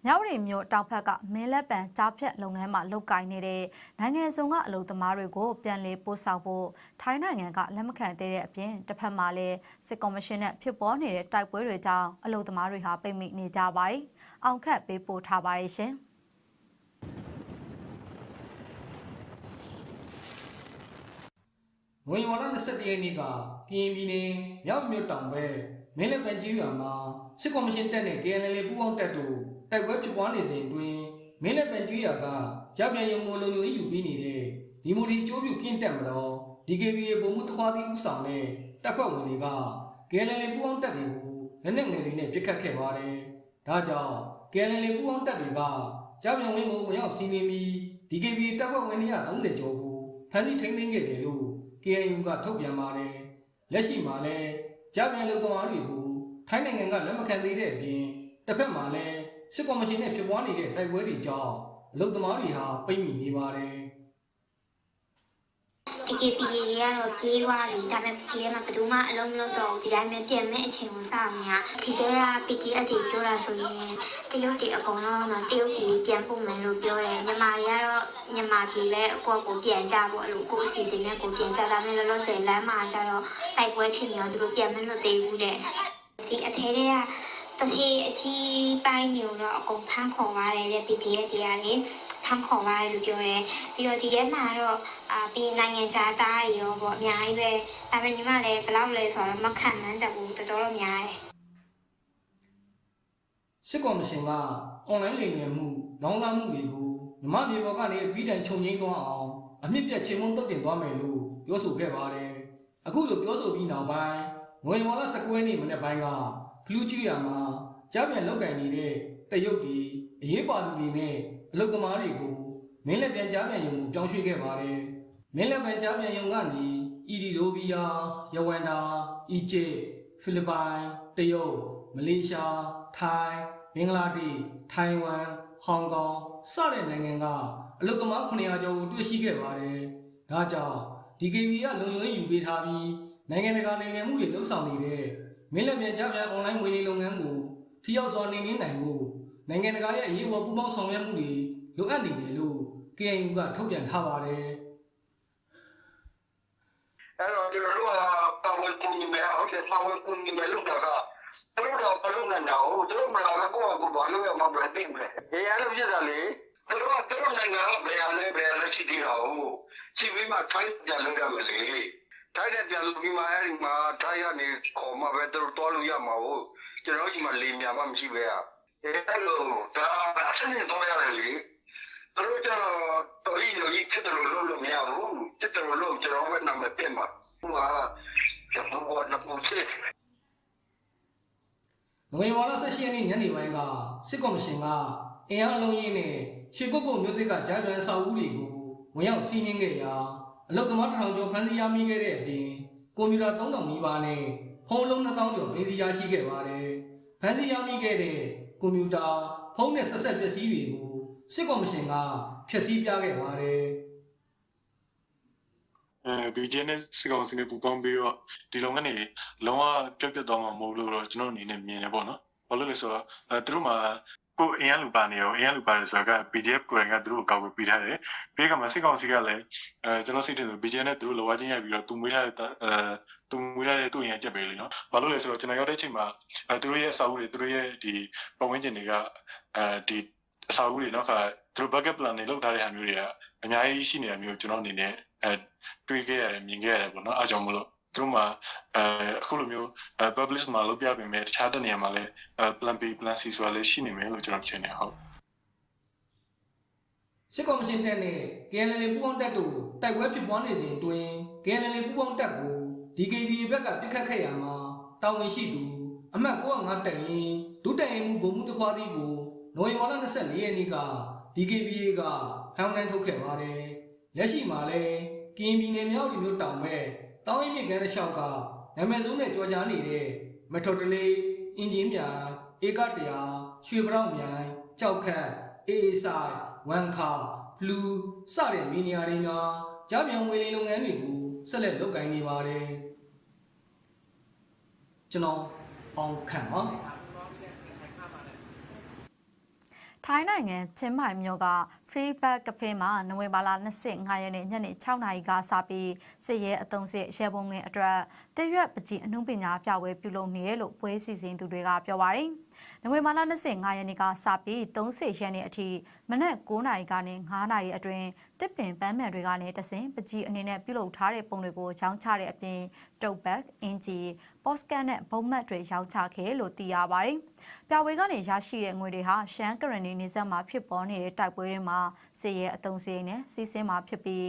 မြောက်ရီမြို့တောင်ဘက်ကမင်းလက်ပံကြားဖြတ်လုပ်ငန်းမှာလုပ်ကိုင်နေတဲ့နိုင်ငံစုံကအလုပ်သမားတွေကိုပြန်လည်ပို့ဆောင်ဖို့ထိုင်းနိုင်ငံကလက်မခံသေးတဲ့အပြင်တစ်ဖက်မှာလည်းစစ်ကော်မရှင်နဲ့ဖြစ်ပေါ်နေတဲ့တိုက်ပွဲတွေကြောင့်အလုပ်သမားတွေဟာပိတ်မိနေကြပါတယ်။အောင်ခတ်ပေးပို့ထားပါတယ်ရှင်။ ငွေဝါဒ21ရက်နေ့ကကရင်ပြည်နယ်မြောက်မြို့တောင်ဘက်မင်းလက်ပံကြီးရွာမှာစစ်ကော်မရှင်တပ်နဲ့ KNL ပူးပေါင်းတပ်တို့တိုက်ပွဲဖြစ်ပွားနေစဉ်အတွင်းမင်းလက်ပံကြီးရွာကကြပြန်ရုံကိုလုံလုံယူပြီးနေတဲ့ဒီမိုဒီကျိုးပြူကင်းတက်မတော် DKBA ပုံမှုသခွားပြီးဥဆောင်တဲ့တပ်ဖွဲ့ဝင်တွေက KNL ပူးပေါင်းတပ်တွေကိုလက်နက်ငယ်တွေနဲ့ပစ်ခတ်ခဲ့ပါတယ်။ဒါကြောင့် KNL ပူးပေါင်းတပ်တွေကကြပြန်ဝင်းကိုဝင်ရောက်စီးနင်းပြီး DKBA တပ်ဖွဲ့ဝင်230ကျော်ကိုဖမ်းဆီးထိန်းသိမ်းခဲ့တယ်လို့ KNU ကထုတ်ပြန်ပါတယ်။လက်ရှိမှာလည်းကြားပြန်လုံတော်အားတွေကိုထိုင်းနိုင်ငံကလက်မခံသေးတဲ့အပြင်တစ်ဖက်မှာလည်းစစ်ကော်မရှင်နဲ့ဖြစ်ပွားနေတဲ့တိုက်ပွဲတွေကြောင့်အလုံသမားတွေဟာပိတ်မိနေပါတယ်။ DKPA တွေကတော့ကြေးွားပြီဒါပေမဲ့ဒီထဲမှာဘယ်သူမှအလုံးမလုံးတော့ဘူးဒီတိုင်းပဲပြင်မဲ့အချိန်ကိုစောင့်နေတာဒီထဲက PDF တွေပြောတာဆိုရင်တရုတ်တွေအကုန်လုံးတော့တရုတ်ပြည်ပြန်ပို့မယ်လို့ပြောတယ်မြန်မာတွေကတော့မြန်မာပြည်ပဲအကောကိုပြန်ကြဖို့လို့ကိုယ်အစီအစဉ်နဲ့ကိုပြန်ကြတာနဲ့လောလောဆယ်လမ်းမှာကျတော့တိုက်ပွဲဖြစ်နေတော့သူတို့ပြန်မလို့သေးဘူးတဲ့ဒီအထဲတွေကတထေးအကြီးပိုင်းမျိုးတော့အကုန်ဖမ်းခေါ်သွားတယ်တဲ့ PDF တွေကလေဖမ်းခေါ်သွားတယ်လို့ပြောတယ်ပြီးတော့ဒီထဲမှာတော့ အာပြီးနိုင်ငံခြားသားတွေရောပေါ့အများကြီးပဲဒါပေမဲ့ညီမလည်းဘယ်လောက်လဲဆိုတော့မခံမှန်းတတ်ဘူးတော်တော်တော့များတယ်စစ်ကော်မရှင်ကအွန်လိုင်းလိမ်လည်မှုလောင်းစားမှုတွေကိုမြမပြည်ပေါ်ကနေအပြီးတိုင်ခြုံငိမ့်သွားအောင်အမြင့်ပြတ်ချိန်မုံတုတ်တင်သွားမယ်လို့ပြောဆိုခဲ့ပါတယ်။အခုလိုပြောဆိုပြီးနောက်ပိုင်းငွေဝါလာ19ရက်နေ့မနေ့ပိုင်းကဖလူးကျွရမှာကြားပြန်လောက်ကင်နေတဲ့တရုတ်ပြည်အရေးပါသူတွေနဲ့အလုတ်သမားတွေကိုမင်းလက်ပြန်ကြားပြန်ယုံကိုပြောင်းရွှေ့ခဲ့ပါတယ်။ မင်းလက်ပြန်ကြားပြန်ယုံကနေအီဒီလိုဗီယာယဝန်တာအီဂျစ်ဖိလစ်ပိုင်တရုတ်မလေးရှားထိုင်းမင်္ဂလာဒေ့ရှ်ထိုင်ဝမ်ဟောင်ကောင်စတဲ့နိုင်ငံကအလုတ်သမား900ကျော်ကိုတွေ့ရှိခဲ့ပါတယ်။ဒါကြောင့် DKB ကလုံခြုံရေးယူပေးထားပြီးနိုင်ငံတကာနိုင်ငံမှုတွေလှုပ်ဆောင်နေတဲ့မင်းလက်ပြန်ကြားပြန်အွန်လိုင်းငွေလေးလုပ်ငန်းကိုထိရောက်စွာနေနေနိုင်ဖို့နိုင်ငံတကာရဲ့အရေးပေါ်ပူးပေါင်းဆောင်ရွက်မှုတွေလိုအပ်နေတယ်လို့ KNU ကထုတ်ပြန်ထားပါတယ်။ အဲ့တော့ကျွန်တော်တို့ကပါဝင်ကူညီမယ်ဟုတ်တယ်ပါဝင်ကူညီမယ်လို့တော့သူတို့တော့ဘလို့နဲ့တော့သူတို့မလာတော့ကိုယ့်ကိုယ်ဘာလို့ရမှာမလဲသိမယ်။အဲအဲ့လိုဖြစ်တာလေသူတို့ကသူတို့နိုင်ငံကဘယ်ရလဲဘယ်ရလဲရှိသေးတာဟုတ်။ချိန်ပြီးမှထိုင်းပြန်လုပ်ရမယ်လေ။ထိုင်းတဲ့ပြန်လုပ်ပြီးမှအဲ့ဒီမှာထိုင်းကနေခေါ်မှပဲသူတို့တွားလို့ရမှာဟုတ်။ကျွန်တော်ကြီးမှလေမြာမှမရှိပဲอ่ะ။အဲ့လိုဒါအချင်းချင်းတော့ရတယ်လေ။ သူတို့ကျတော့တော်ကြီးတော်ကြီးဖြစ်တယ်လို့လုပ်လို့မရဘူး။ဖြစ်တယ်လို့လုပ်ကျွန်တော်ပဲနာမည်ပြတ်မှာ။ဟိုကဘောနပူချစ်ငွေဝါလာဆက်ရှိရက်နေ့ညနေပိုင်းကစစ်ကော်မရှင်ကအင်အားအလုံးကြီးနဲ့ရှေကုတ်ကုတ်မြို့သစ်ကကြားပြန်အဆောက်အဦတွေကိုဝင်ရောက်စီးနင်းခဲ့ရာအလုတ်သမားထောင်ကျော်ဖမ်းဆီးရမိခဲ့တဲ့အပြင်ကွန်ပျူတာ3000နီးပါးနဲ့ဖုန်းလုံး2000ကျော်ဖမ်းဆီးရရှိခဲ့ပါတယ်။ဖမ်းဆီးရမိခဲ့တဲ့ကွန်ပျူတာဖုန်းနဲ့ဆက်ဆက်ပစ္စည်းတွေကို စစ်ကော်မရှင်ကဖျက်ဆီးပြခဲ့ပါတယ်။အဲ BGN နဲ့စစ်ကောင်စီနဲ့ပူးပေါင်းပြီးတော့ဒီလုပ်ငန်းတွေလုံးဝပြတ်ပြတ်သွားမှာမဟုတ်လို့တော့ကျွန်တော်အနေနဲ့မြင်တယ်ပေါ့နော်။ဘာလို့လဲဆိုတော့အဲသူတို့မှာကိုယ်အင်ရလူပါနေရောအင်ရလူပါတယ်ဆိုတာက PDF ကိုယ်ကသူတို့ကိုကောက်ပေးထားတယ်။ပြီးကမှစစ်ကောင်စီကလည်းအဲကျွန်တော်စိတ်တယ်ဆို BGN နဲ့သူတို့လောဝချင်းရိုက်ပြီးတော့သူမွေးထားတဲ့အဲသူမွေးထားတဲ့သူ့ရင်ကြက်ပဲလေနော်။ဘာလို့လဲဆိုတော့ကျွန်တော်ရောက်တဲ့အချိန်မှာအဲသူတို့ရဲ့အစာအုပ်တွေသူတို့ရဲ့ဒီပတ်ဝန်းကျင်တွေကအဲဒီ အစာအုပ်တွေနော်ခါသူတို့ backup plan တွေလုပ်ထားတဲ့ဟာမျိုးတွေကအများကြီးရှိနေတာမျိုးကျွန်တော်အနေနဲ့အဲတွေးခဲ့ရတယ်မြင်ခဲ့ရတယ်ပေါ့နော်အားကြောင့်မလို့သူတို့မှာအဲအခုလိုမျိုးအဲ publish မှာလုပ်ပြပေးမယ်တခြားတဲ့နေရာမှာလည်းအဲ plan B plan C ဆိုတာလည်းရှိနေမယ်လို့ကျွန်တော်ထင်တယ်ဟုတ်စစ်ကော်မရှင်တက်နဲ့ KNL ပူးပေါင်းတပ်တို့တိုက်ပွဲဖြစ်ပွားနေစဉ်အတွင်း KNL ပူးပေါင်းတပ်ကို DKBA ဘက်ကပြစ်ခတ်ခဲ့ရမှာတာဝန်ရှိသူအမှတ်95တိုင်ရင်ဒုတိုင်ရင်မှုဗိုလ်မှူးတစ်ခွားသီးကို နိုဝင်ဘာလ24ရက်နေ့က DKBA ကဖမ်းတန်းထုတ်ခဲ့ပါတယ်လက်ရှိမှာလည်းကရင်ပြည်နယ်မြောက်ပြည်မြို့တောင်ဘက်တောင်းရင်မြစ်ကမ်းတစ်လျှောက်ကနာမည်ဆုံးနဲ့ကြော်ကြားနေတဲ့မက်ထရိုတလေးအင်ဂျင်မြိုင်ဧကတရာရွှေပြောင်မြိုင်ကြောက်ခတ်အေးဆိုင်ဝန်ခါဘလူးစတဲ့မီနီယာတွေမှာကြားပြောင်းဝေးလေးလုပ်ငန်းတွေကိုဆက်လက်လုပ်ကိုင်နေပါတယ်ကျွန်တော်အောင်ခန့်ပါ ထိုင်းနိုင်ငံချင်းမိုင်မြို့က Freeback Cafe မှာနိုဝင်ဘာလ25ရက်နေ့ညနေ6နာရီကစပြီးစစ်ရဲအုံစစ်ရဲပုံငင်အတွက်တရွက်ပကြီးအမှုပညာပြပွဲပြုလုပ်နေရလို့ပွဲစီစဉ်သူတွေကပြောပါတယ်။ နိုဝင်ဘာလ25ရက်နေ့ကစပြီး30ရက်နေ့အထိမနက်9နာရီကနေ9နာရီအတွင်းတစ်ပင်ပန်းမှန်တွေကနေတဆင်ပကြီးအနေနဲ့ပြုလုပ်ထားတဲ့ပုံတွေကိုရောင်းချတဲ့အပြင်တုတ်ဘက်အင်ဂျီပေါ့စကန်နဲ့ဘုံမတ်တွေရောင်းချခဲ့လို့သိရပါတယ်။ပြဝေကနေရရှိတဲ့ငွေတွေဟာရှမ်းကရနီနေဆက်မှာဖြစ်ပေါ်နေတဲ့တိုက်ပွဲတွေမှာစစ်ရဲအုံစင်းနဲ့စီးစင်းမှာဖြစ်ပြီး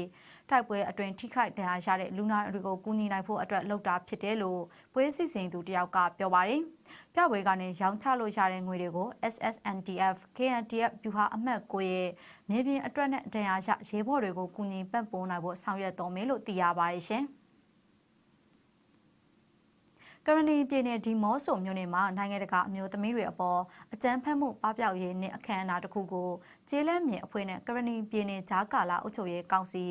တိုက်ပွဲအတွင်ထိခိုက်ဒဏ်ရာရတဲ့လူနာတွေကိုကူညီနိုင်ဖို့အတွက်လုပ်တာဖြစ်တယ်လို့ပွဲစီစဉ်သူတယောက်ကပြောပါတယ်။ပြဝေကနေရောင်းချလို့ရတဲ့ငွေတွေကို SSNDF KNDF ဗျူဟာအမှတ်9ရဲ့မြေပြင်အတွက်နဲ့ဒဏ်ရာရရေးဘော်တွေကိုကူညီပံ့ပိုးနိုင်ဖို့ဆောင်ရွက်တော်မယ်လို့သိရပါတယ်ရှင်။ ကရဏီပြည်နယ်ဒီမော့ဆိုမြို့နယ်မှာနိုင်ငံတကာအမျိုးသမီးတွေအပေါ်အကြမ်းဖက်မှုပပျောက်ရေးနဲ့အခမ်းအနားတစ်ခုကိုကျေးလက်မြေအဖွဲ့နဲ့ကရဏီပြည်နယ်ဂျာကာလာအုပ်ချုပ်ရေးကောင်စီ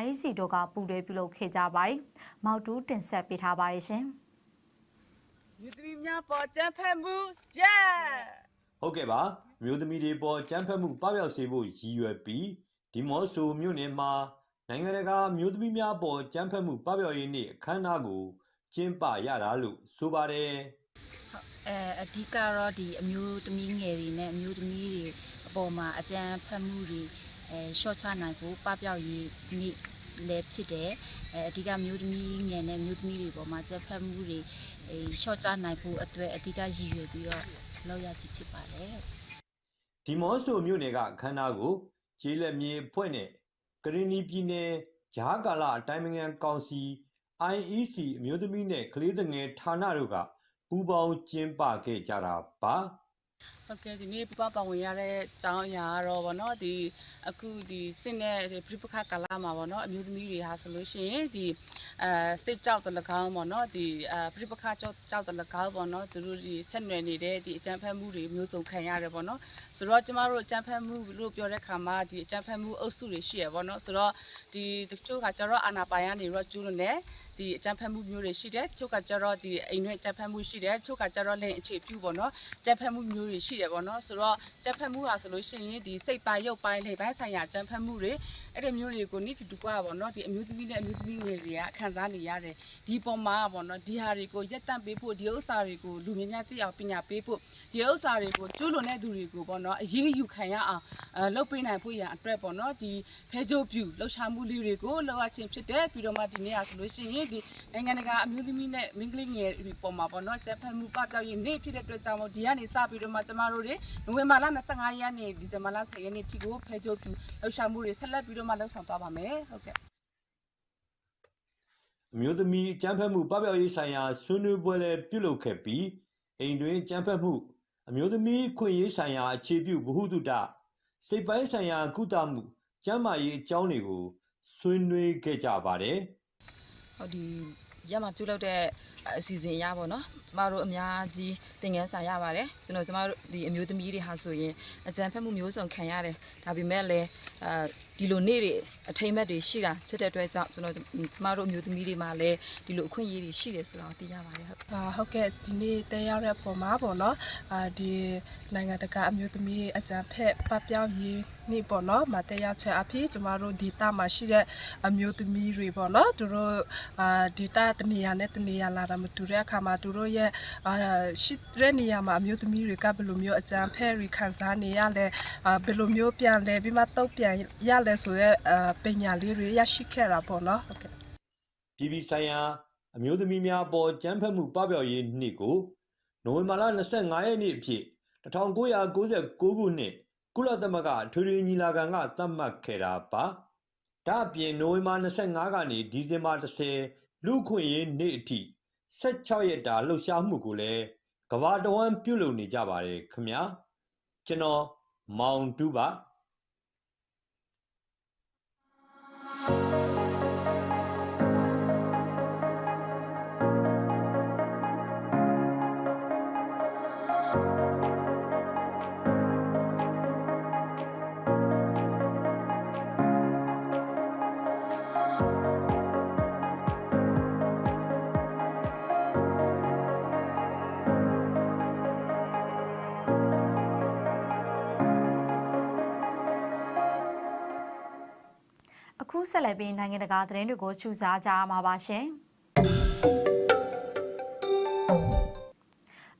IEC တို့ကပူးတွဲပြုလုပ်ခဲ့ကြပါတယ်။မောက်တူးတင်ဆက်ပေးထားပါတယ်ရှင်။မြစ်သမီးများပေါ်ကြမ်းဖက်မှုကြက်ဟုတ်ကဲ့ပါမြို့သမီးတွေပေါ်ကြမ်းဖက်မှုပပျောက်စေဖို့ရည်ရွယ်ပြီးဒီမော့ဆိုမြို့နယ်မှာနိုင်ငံတကာမြို့သမီးများပေါ်ကြမ်းဖက်မှုပပျောက်ရေးနေ့အခမ်းအနားကို ကျင်းပရတာလို့ဆိုပါတယ်အဲအဓိကတော့ဒီအမျိုးသမီးငယ်တွေနဲ့အမျိုးသမီးတွေအပေါ်မှာအကြမ်းဖက်မှုတွေအဲရှော့ချနိုင်ဖို့ပပျောက်ရေးနေ့လည်းဖြစ်တယ်အဲအဓိကမျိုးသမီးငယ်နဲ့မျိုးသမီးတွေပေါ်မှာကြက်ဖက်မှုတွေအဲရှော့ချနိုင်ဖို့အတွက်အဓိကရည်ရွယ်ပြီးတော့လောက်ရခြင်းဖြစ်ပါတယ်ဒီမော့ဆိုမြို့နယ်ကအခမ်းအနားကိုကျေးလက်မြေအဖွဲ့နဲ့ကရင်နီပြည်နယ်ဂျားကာလာအတိုင်းအငံကောင်စီ IEC အမျိုးသမီးနဲ့ကလေးငယ်ဌာနတို့ကပူးပေါင်းကျင်းပခဲ့ကြတာပါ ဟုတ်ကဲ့ဒီနေ့ပပပါဝင်ရတဲ့အကြောင်းအရာကတော့ဗောနော်ဒီအခုဒီစစ်နဲ့ဒီပြပခကာလာမှာဗောနော်အမျိုးသမီးတွေဟာဆိုလို့ရှိရင်ဒီအဲစစ်ကြောက်တလကောင်းဗောနော်ဒီအဲပြပခကြောက်ကြောက်တလကောင်းဗောနော်သူတို့ဒီဆက်နွယ်နေတဲ့ဒီအကြမ်းဖက်မှုတွေမျိုးစုံခံရတယ်ဗောနော်ဆိုတော့ကျမတို့အကြမ်းဖက်မှုလို့ပြောတဲ့ခါမှာဒီအကြမ်းဖက်မှုအုပ်စုတွေရှိရဗောနော်ဆိုတော့ဒီတချို့ကကျတော့အာနာပိုင်ကနေတော့ကျူးလို့ ਨੇ ဒီအကြမ်းဖက်မှုမျိုးတွေရှိတယ်ချို့ကကျတော့ဒီအိမ်နဲ့အကြမ်းဖက်မှုရှိတယ်ချို့ကကျတော့လည်းအခြေပြုပေါ့နော်အကြမ်းဖက်မှုမျိုးတွေရှိတယ်ပေါ့နော်ဆိုတော့အကြမ်းဖက်မှုဟာဆိုလို့ရှိရင်ဒီစိတ်ပိုင်းရုပ်ပိုင်းလေပိုင်းဆိုင်ရာအကြမ်းဖက်မှုတွေအဲ့ဒီမျိုးတွေကိုနိတူတူကပေါ့နော်ဒီအမျိုးသမီးနဲ့အမျိုးသမီးငယ်တွေကခံစားနေရတယ်ဒီပုံမှာပေါ့နော်ဒီဟာတွေကိုရက်တန့်ပေးဖို့ဒီဥစ္စာတွေကိုလူများများသိအောင်ပညာပေးဖို့ဒီဥစ္စာတွေကိုကျူးလွန်တဲ့သူတွေကိုပေါ့နော်အရေးယူခံရအောင်အဲလုပ်ပေးနိုင်ဖို့ရန်အတွက်ပေါ့နော်ဒီဖဲကြိုးပြူလှုပ်ရှားမှုလေးတွေကိုလှုပ်ရခြင်းဖြစ်တယ်ပြီးတော့မှဒီနေ့ဟာဆိုလို့ရှိရင်ဒီနိုင်ငံတကာအမျိုးသမီးနဲ့မိန်းကလေးငယ်တွေပေါ်မှာပေါ့နော်စက်ဖက်မှုပပျောက်ရေးနေ့ဖြစ်တဲ့အတွက်ကြောင့်မို့ဒီကနေစပြီးတော့မှကျမတို့တွေနိုဝင်ဘာလ25ရက်နေ့ဒီဇင်ဘာလ10ရက်နေ့ထိကိုဖဲကြိုးပြူလှုပ်ရှားမှုတွေဆက်လက်ပြီးတော့မှလှုပ်ဆောင်သွားပါမယ်ဟုတ်ကဲ့အမျိုးသမီးအကြမ်းဖက်မှုပပျောက်ရေးဆိုင်ရာဆွေးနွေးပွဲလည်းပြုလုပ်ခဲ့ပြီးအိမ်တွင်အကြမ်းဖက်မှုအမျိုးသမီးခွင့်ရေးဆိုင်ရာအခြေပြုဗဟုသုတစိတ်ပိုင်းဆိုင်ရာကုသမှုကျန်းမာရေးအကြောင်းတွေကိုဆွေးနွေးခဲ့ကြပါတယ်ဟုတ်ဒီ ရမှာပြုလုပ်တဲ့အစီအစဉ်အရပါတော့ကျမတို့အများကြီးသင်ခန်းစာရပါတယ်ကျွန်တော်ကျမတို့ဒီအမျိုးသမီးတွေဟာဆိုရင်အကြံဖက်မှုမျိုးစုံခံရတယ်ဒါပေမဲ့လည်းအဲဒီလိုနေ့တွေအထိမ့်မဲ့တွေရှိတာဖြစ်တဲ့အတွက်ကြောင့်ကျွန်တော်ကျမတို့အမျိုးသမီးတွေမှာလည်းဒီလိုအခွင့်အရေးတွေရှိတယ်ဆိုတာကိုသိရပါတယ်ဟုတ်အာဟုတ်ကဲ့ဒီနေ့တဲရောက်တဲ့ပုံမှာပေါ့နော်အာဒီနိုင်ငံတကာအမျိုးသမီးအကြံဖက်ပပျောက်ရေးနေ့ပေါ့နော်မတဲရောက်ချက်အဖြစ်ကျမတို့ဒီတာမှာရှိတဲ့အမျိုးသမီးတွေပေါ့နော်သူတို့အာဒီတာတနေရာနဲ့တနေရာလာတာမတူတဲ့အခါမှာသူတို့ရဲ့အာရှိတဲ့နေရာမှာအမျိုးသမီးတွေကဘယ်လိုမျိုးအကြံဖက်တွေခံစားနေရလဲအာဘယ်လိုမျိုးပြန်လဲပြီးမှတုတ်ပြန်ရလဲဆိုရဲအာပညာလေးတွေရရှိခဲ့တာပေါ့နော်ဟုတ်ကဲ့ပြည်ပြည်ဆိုင်ရာအမျိုးသမီးများအပေါ်ကြမ်းဖက်မှုပပျောက်ရေးနေ့ကိုနိုဝင်ဘာလ25ရက်နေ့အဖြစ်1996ခုနှစ်ကုလသမဂ္ဂထွေထွေညီလာခံကသတ်မှတ်ခဲ့တာပါဒါအပြင်နိုဝင်ဘာ25ကနေဒီဇင်ဘာ10 လူခွင့်ရေးနေ့အထိ16ရက်တာလှုပ်ရှားမှုကိုလည်းကဘာတဝမ်းပြုလုပ်နေကြပါတယ်ခင်ဗျာကျွန်တော်မောင်တူပါ ဆက်လက်ပြီးနိုင်ငံတကာသတင်းတွေကိုချူစားကြရမှာပါရှင်။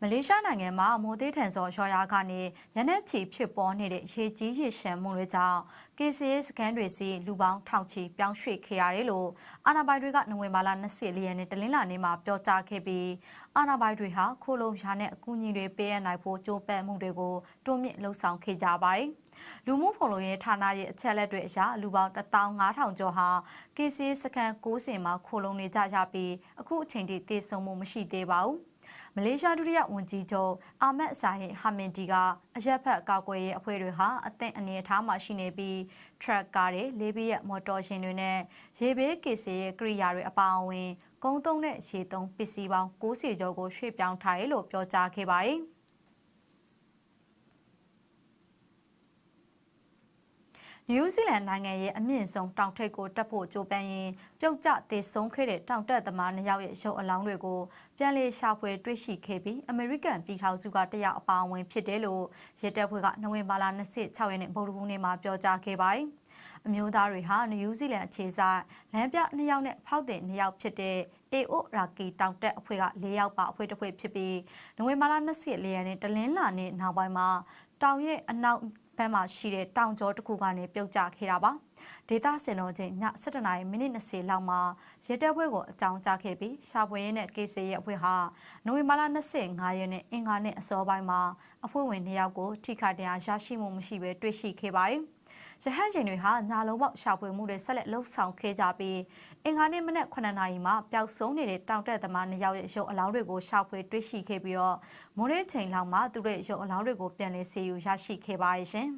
မလေးရှားနိုင်ငံမှာမိုးသေးထန်စော်ရွာရာကနေရနက်ချီဖြစ်ပေါ်နေတဲ့ရေကြီးရေရှမ်းမှုတွေကြောင့် KCA စကန်တွေစီလူပေါင်းထောင်ချီပြောင်းရွှေ့ခဲ့ရတယ်လို့အာဏာပိုင်တွေကနိုဝင်ဘာလ24ရက်နေ့တလင်းလာနေ့မှာပြောကြားခဲ့ပြီးအာဏာပိုင်တွေဟာခိုးလုံရာနဲ့အကူအညီတွေပေးအပ်နိုင်ဖို့ကြိုးပမ်းမှုတွေကိုတွန်းမြင့်လှုံ့ဆော်ခဲ့ကြပါတယ်။ လူမှုဖုံလုံရေးဌာနရဲ့အချက်အလက်တွေအရလူပေါင်း15000ကျော်ဟာ KCA စကန်60မှာခိုးလုံနေကြကြပြီးအခုအချိန်ထိတည်ဆုံမှုမရှိသေးပါဘူး။မလေးရှားဒုတိယဝန်ကြီးချုပ်အာမတ်ဆာဟင်ဟာမင်တီကအရက်ဖက်ကောက်ကွယ်ရေးအဖွဲ့တွေဟာအသင့်အနေအထားမှာရှိနေပြီးထရက်ကားတွေလေးဘီးရဲ့မော်တော်ယာဉ်တွေနဲ့ရေဘေးကေစီရဲ့ကိရိယာတွေအပါအဝင် ကုန်းသုံးတဲ့ရေသုံးပစ္စည်းပေါင်း90ကျော်ကိုရွှေ့ပြောင်းထားတယ်လို့ပြောကြားခဲ့ပါတယ်။ နယူးဇီလန်နိုင်ငံရဲ့အမြင့်ဆုံးတောင်ထိပ်ကိုတက်ဖို့ကြိုးပမ်းရင်းပြုတ်ကျသေဆုံးခဲ့တဲ့တောင်တက်သမားနှစ်ယောက်ရဲ့ရုပ်အလောင်းတွေကိုပြန်လည်ရှာဖွေတွေ့ရှိခဲ့ပြီးအမေရိကန်ပြည်ထောင်စုကတယောက်အပါအဝင်ဖြစ်တယ်လို့ရဲတပ်ဖွဲ့ကနိုဝင်ဘာလ26ရက်နေ့ဗုဒ္ဓဟူးနေ့မှာပြောကြားခဲ့ပါတယ်။အမျိုးသားတွေဟာနယူးဇီလန်အခြေစိုက်လမ်းပြနှစ်ယောက်နဲ့ဖောက်တဲ့နှစ်ယောက်ဖြစ်တဲ့ AO ရာကီတောင်တက်အဖွဲ့က၄ယောက်ပါအဖွဲ့တစ်ဖွဲ့ဖြစ်ပြီးနိုဝင်ဘာလ24ရက်နေ့တလင်းလာနေ့နောက်ပိုင်းမှာတောင်ရဲ့အနောက် ဘက်မှာရှိတဲ့တောင်ကျောတစ်ခုကနေပြုတ်ကျခဲ့တာပါဒေတာစင်တော်ချင်းည7:00နာရီမိနစ်20လောက်မှာရဲတပ်ဖွဲ့ကိုအကြောင်းကြားခဲ့ပြီးရှာဖွေရင်းနဲ့ကေစီရဲ့အဖွဲ့ဟာနိုဝင်ဘာလ25ရက်နေ့အင်္ဂါနေ့အစောပိုင်းမှာအဖွဲ့ဝင်2ယောက်ကိုထိခိုက်ဒဏ်ရာရရှိမှုမရှိဘဲတွေ့ရှိခဲ့ပါတယ် ရဟန်းရှင်တွေဟာညာလုံးပေါက်ရှာဖွေမှုတွေဆက်လက်လှုပ်ဆောင်ခဲ့ကြပြီးအင်္ဂါနေ့မနက်9နာရီမှာပျောက်ဆုံးနေတဲ့တောင်တက်သမားနှစ်ယောက်ရဲ့ရုပ်အလောင်းတွေကိုရှာဖွေတွေ့ရှိခဲ့ပြီးတော့မိုးရေချိန်လောက်မှာသူတို့ရဲ့ရုပ်အလောင်းတွေကိုပြန်လည်ဆေးယူရရှိခဲ့ပါရဲ့ရှင်။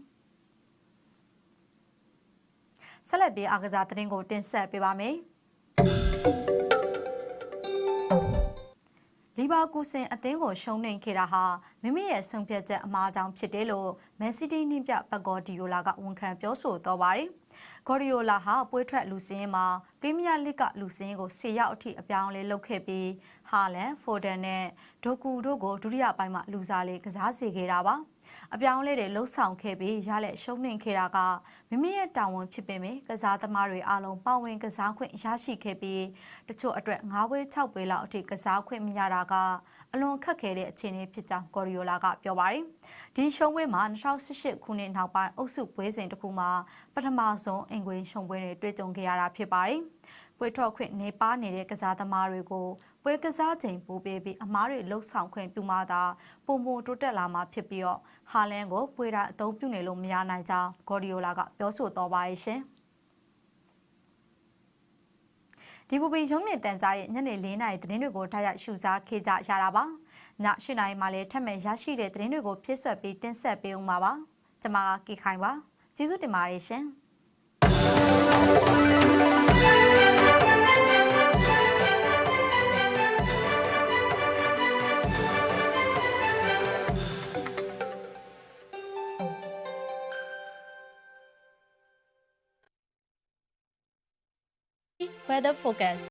ဆက်လက်ပြီးအားကစားသတင်းကိုတင်ဆက်ပေးပါမယ်။ လီဗာပူးဆင်အသင်းကိုရှုံးနိမ့်ခဲ့တာဟာမိမိရဲ့ဆုံးဖြတ်ချက်အမှားကြောင့်ဖြစ်တယ်လို့မန်စီးတီးနှင်းပြပက်ဂေါ်ဒီယိုလာကဝန်ခံပြောဆိုတော့ပါတယ်။ဂေါ်ဒီယိုလာဟာပွဲထွက်လူစင်းမှာပရီးမီးယားလိဂ်ကလူစင်းကို၁၀ရောက်အထိအပြောင်းလဲလုပ်ခဲ့ပြီးဟာလန်ဖိုဒန်နဲ့ဒိုကူတို့ကိုဒုတိယပိုင်းမှာလူစားလေးကစားစေခဲ့တာပါ။ အပြောင်းလဲတွေလှုပ်ဆောင်ခဲ့ပြီးရလက်ရှုံးနှင်ခဲ့တာကမိမိရဲ့တာဝန်ဖြစ်ပေမဲ့ကစားသမားတွေအားလုံးပါဝင်ကစားခွင့်ရရှိခဲ့ပြီးတချို့အတွက်၅ပွဲ၆ပွဲလောက်အထိကစားခွင့်မရတာကအလွန်ခက်ခဲတဲ့အခြေအနေဖြစ်ကြောင်းဂေါ်ရီယိုလာကပြောပါတယ်။ဒီရှုံးပွဲမှာ2018ခုနှစ်နောက်ပိုင်းအုပ်စုပွဲစဉ်တစ်ခုမှာပထမဆုံးအင်္ဂွေရှုံးပွဲတွေတွေ့ကြုံခဲ့ရတာဖြစ်ပါတယ်။ ပွဲထွက်ခွင့်နေပါနေတဲ့ကစားသမားတွေကိုပွဲကစားချိန်ပိုပေးပြီးအမားတွေလှုပ်ဆောင်ခွင့်ပြုမှသာပုံမတိုးတက်လာမှာဖြစ်ပြီးတော့ဟာလန်ကိုပွဲတာအသုံးပြုနေလို့မရနိုင်ကြောင်းဂေါ်ဒီယိုလာကပြောဆိုတော့ပါရဲ့ရှင်ဒီပူပီရုံးမြင့်တန်ကြားရဲ့ညနေ၄နာရီသတင်းတွေကိုထားရရှုစားခေကြရတာပါည၈နာရီမှလည်းထပ်မံရရှိတဲ့သတင်းတွေကိုဖြည့်ဆွက်ပြီးတင်ဆက်ပေးဦးမှာပါကျွန်မကီခိုင်ပါကျေးဇူးတင်ပါတယ်ရှင်။ Weather forecast.